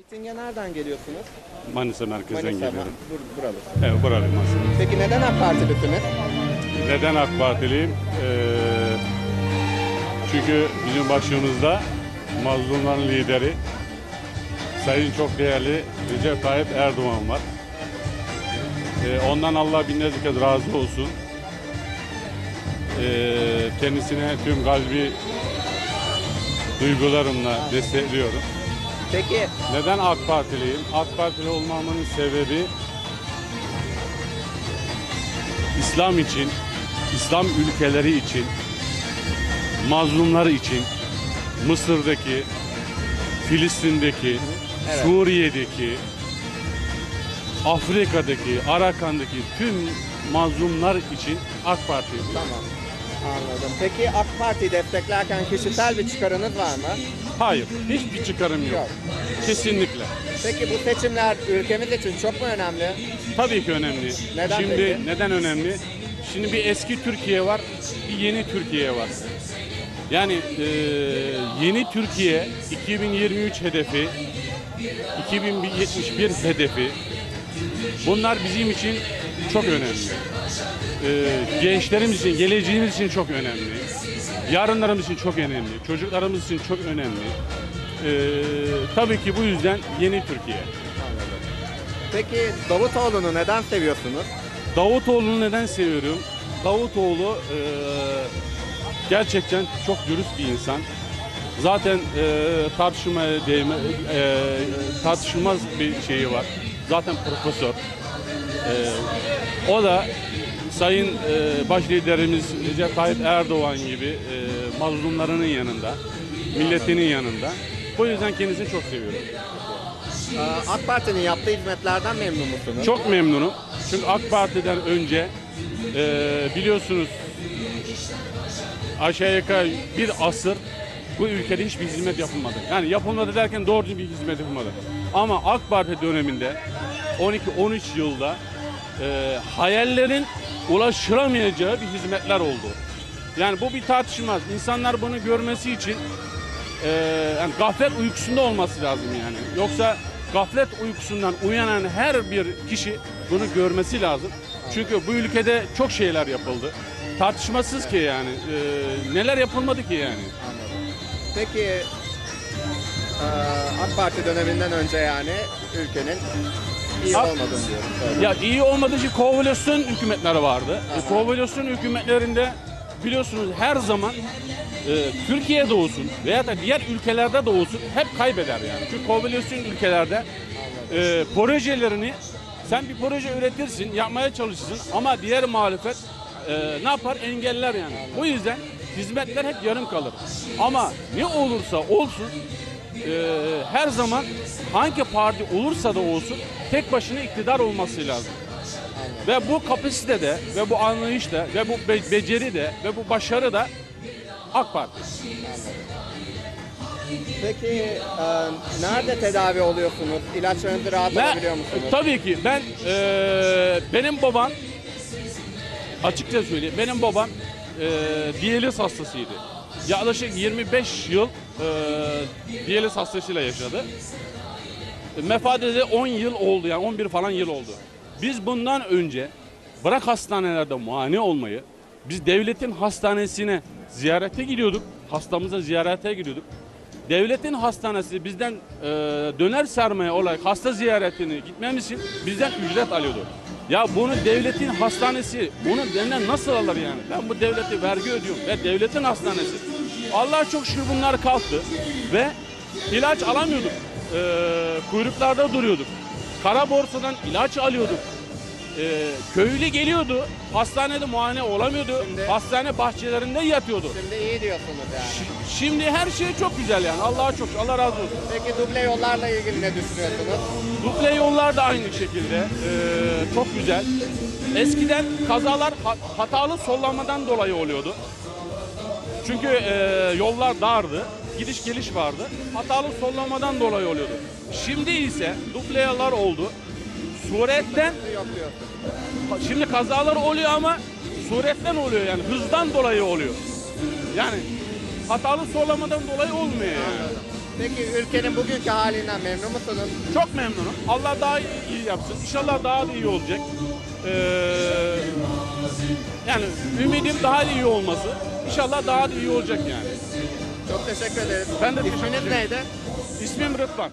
Mitinge nereden geliyorsunuz? Manisa merkezden Manisa geliyorum. Bur buralısın. Evet buralıyım aslında. Peki neden AK Partilisiniz? Neden AK Partiliyim? Ee, çünkü bizim başımızda mazlumların lideri Sayın çok değerli Recep Tayyip Erdoğan var. Ee, ondan Allah binlerce kez razı olsun. Ee, kendisine tüm kalbi duygularımla destekliyorum. Peki Neden AK Partiliyim? AK Partili olmamın sebebi İslam için, İslam ülkeleri için, mazlumlar için, Mısır'daki, Filistin'deki, Evet. Suriye'deki, Afrika'daki, Arakan'daki tüm mazlumlar için AK Parti'yim. tamam anladım. Peki AK Parti desteklerken kişisel bir çıkarınız var mı? Hayır, hiçbir çıkarım yok. Yok. Kesinlikle. Peki bu seçimler ülkemiz için çok mu önemli? Tabii ki önemli. Neden Şimdi peki? neden önemli? Şimdi bir eski Türkiye var, bir yeni Türkiye var. Yani e, yeni Türkiye 2023 hedefi, 2071 hedefi. Bunlar bizim için çok önemli. E, gençlerimiz için, geleceğimiz için çok önemli. Yarınlarımız için çok önemli. Çocuklarımız için çok önemli. E, tabii ki bu yüzden yeni Türkiye. Peki Davutoğlu'nu neden seviyorsunuz? Davutoğlu'nu neden seviyorum? Davutoğlu e, gerçekten çok dürüst bir insan. Zaten e, tartışmaya değme, e, tartışılmaz bir şeyi var. Zaten profesör. E, o da Sayın e, baş liderimiz Recep Tayyip Erdoğan gibi e, mazlumlarının yanında, milletinin yanında. Bu yüzden kendisini çok seviyorum. Ee, AK Parti'nin yaptığı hizmetlerden memnun musunuz? Çok memnunum. Çünkü AK Parti'den önce e, biliyorsunuz aşağı yukarı bir asır bu ülkede hiçbir hizmet yapılmadı. Yani yapılmadı derken doğru bir hizmet yapılmadı. Ama AK Parti döneminde 12-13 yılda e, hayallerin ulaşılamayacağı bir hizmetler oldu. Yani bu bir tartışmaz. İnsanlar bunu görmesi için e, yani gaflet uykusunda olması lazım yani. Yoksa gaflet uykusundan uyanan her bir kişi bunu görmesi lazım. Çünkü bu ülkede çok şeyler yapıldı. Tartışmasız ki yani. e, neler yapılmadı ki yani. Peki eee, AK Parti döneminden önce yani ülkenin iyi olmadığını diyorum. Ya iyi olmadığı için koalisyon hükümetleri vardı. E, koalisyon hükümetlerinde biliyorsunuz her zaman e, Türkiye'de olsun veya da diğer ülkelerde de olsun hep kaybeder yani. Çünkü koalisyon ülkelerde e, projelerini sen bir proje üretirsin, yapmaya çalışırsın ama diğer muhalefet e, ne yapar? Engeller yani. Bu yüzden hizmetler hep yarım kalır. Ama ne olursa olsun e, her zaman hangi parti olursa da olsun tek başına iktidar olması lazım. Ve bu kapasitede ve bu anlayışta ve bu be- beceri de ve bu başarı da AK Parti. Peki eee, nerede tedavi oluyorsunuz? İlaçlarınızı rahat Ve alabiliyor musunuz? e, tabii ki ben e, benim babam açıkça söyleyeyim benim babam e, diyaliz hastasıydı. Yaklaşık 25 yıl e, diyaliz hastasıyla yaşadı. Vefat edeli 10 yıl oldu yani 11 falan yıl oldu. Biz bundan önce bırak hastanelerde muayene olmayı biz devletin hastanesine ziyarete gidiyorduk. Hastamıza ziyarete gidiyorduk. Devletin hastanesi bizden e, döner sarmaya olarak hasta ziyaretini gitmemiz için bizden ücret alıyordu. Ya bunu devletin hastanesi bunu benden nasıl alır yani? Ben bu devlete vergi ödüyorum ve devletin hastanesi. Allah çok şükür bunlar kalktı ve ilaç alamıyorduk. E, kuyruklarda duruyorduk. Kara borsadan ilaç alıyorduk. E, köylü geliyordu, hastanede muayene olamıyordu, Şimdi- hastane bahçelerinde yatıyordu. Şimdi iyi diyorsunuz yani. Şi- Şimdi her şey çok güzel yani. Allah'a çok Allah razı olsun. Peki duble yollarla ilgili ne düşünüyorsunuz? Duble yollar da aynı şekilde. Ee, çok güzel. Eskiden kazalar ha- hatalı sollamadan dolayı oluyordu. Çünkü e, yollar dardı. Gidiş geliş vardı. Hatalı sollamadan dolayı oluyordu. Şimdi ise duble yollar oldu. Suretten şimdi kazalar oluyor ama suretten oluyor yani hızdan dolayı oluyor. Yani hatalı sollamadan dolayı olmuyor yani. Peki ülkenin bugünkü halinden memnun musunuz? Çok memnunum. Allah daha iyi yapsın. İnşallah daha da iyi olacak. Ee, yani ümidim daha da iyi olması. İnşallah daha da iyi olacak yani. Çok teşekkür ederiz. Ben de teşekkür İsminiz ederim. neydi? İsmim Rıdvan.